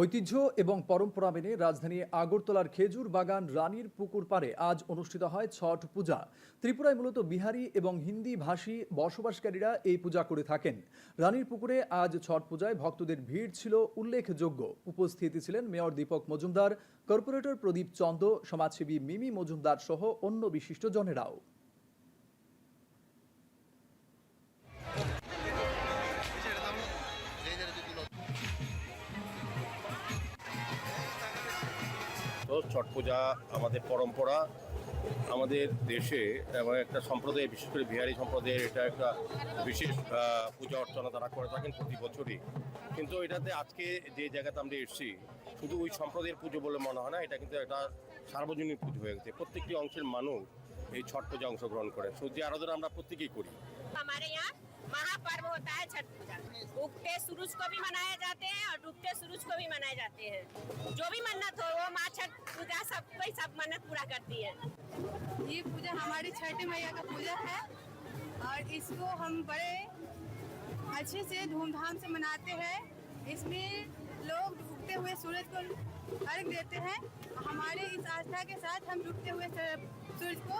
ঐতিহ্য এবং পরম্পরা মেনে রাজধানী আগরতলার খেজুর বাগান রানীর পুকুর পাড়ে আজ অনুষ্ঠিত হয় ছট পূজা। ত্রিপুরায় মূলত বিহারি এবং হিন্দি ভাষী বসবাসকারীরা এই পূজা করে থাকেন। রানীর পুকুরে আজ ছট পূজায় ভক্তদের ভিড় ছিল উল্লেখযোগ্য। উপস্থিতি ছিলেন মেয়র দীপক মজুমদার, কর্পোরেটর প্রদীপ চন্দ, সমাজসেবী মিমি মজুমদার সহ অন্য বিশিষ্ট ছট পূজা আমাদের পরম্পরা আমাদের দেশে এবং একটা সম্প্রদায় বিশেষ করে বিহারি সম্প্রদায়ের এটা একটা বিশেষ আহ, পূজা অর্চনা তারা করে থাকেন প্রতি বছরই কিন্তু এটাতে আজকে যে জায়গাতে আমরা এসেছি শুধু ওই সম্প্রদায়ের পুজো বলে মনে হয় না এটা কিন্তু একটা সার্বজনীন পুজো হয়ে গেছে প্রত্যেকটি অংশের মানুষ এই ছট পূজা অংশগ্রহণ করে সূর্য আরাধনা আমরা প্রত্যেকেই করি हमारे यहाँ महापर्व होता है छठ पूजा उगते सूरज को भी मनाए जाते हैं और डूबते सूरज को भी मनाए जाते हैं जो भी मन्नत हो वो माँ छठ पूजा सब मन्नत पूरा करती है। ये पूजा हमारी छठ मैया का पूजा है और इसको हम बड़े अच्छे से धूमधाम से मनाते हैं। इसमें लोग डूबते हुए सूरज को अर्घ देते हैं। हमारे इस आस्था के साथ हम डूबते हुए सूरज को